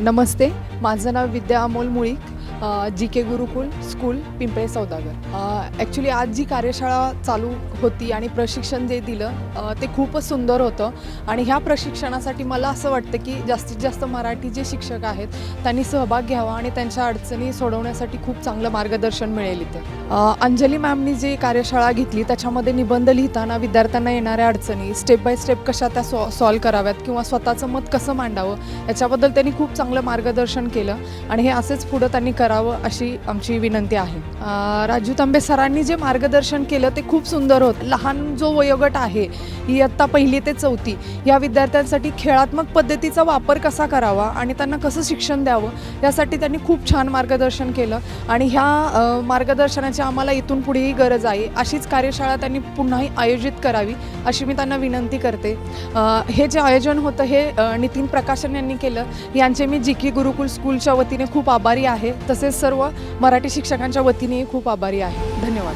नमस्ते. माझं नाव Vidya Amol Mulik. G K Gurukul school Pimple Saudagar. Actually आज जी कार्यशाळा चालू होती आणि प्रशिक्षण जे दिलं ते खूपच सुंदर होतं. आणि ह्या प्रशिक्षणासाठी मला असं वाटतं की जास्तीत जास्त मराठी जे शिक्षक आहेत त्यांनी सहभाग घ्यावा आणि त्यांच्या अडचणी सोडवण्यासाठी खूप चांगलं मार्गदर्शन मिळेल इथे. अंजली मॅमनी जी कार्यशाळा घेतली त्याच्यामध्ये निबंध लिहिताना विद्यार्थ्यांना येणाऱ्या अडचणी स्टेप बाय स्टेप कशा त्या सॉ सॉल्व कराव्यात किंवा स्वतःचं मत कसं मांडावं याच्याबद्दल त्यांनी खूप चांगलं मार्गदर्शन केलं. आणि हे असेच पुढं त्यांनी करावं अशी आमची विनंती आहे. राजू तांबे सरांनी जे मार्गदर्शन केलं ते खूप सुंदर होतं. लहान जो वयोगट आहे इयत्ता पहिली ते चौथी. या विद्यार्थ्यांसाठी खेळात्मक पद्धतीचा वापर कसा करावा आणि त्यांना कसं शिक्षण द्यावं यासाठी त्यांनी खूप छान मार्गदर्शन केलं. आणि ह्या मार्गदर्शनाची आम्हाला इथून पुढेही गरज आहे. अशीच कार्यशाळा त्यांनी पुन्हाही आयोजित करावी अशी मी त्यांना विनंती करते. हे जे आयोजन होतं हे नितीन प्रकाशन यांनी केलं. यांचे मी जी की गुरुकुल स्कूलच्या वतीने खूप आभारी आहे. तसेच सर्व मराठी शिक्षकांच्या वतीनेही खूप आभारी आहे. धन्यवाद.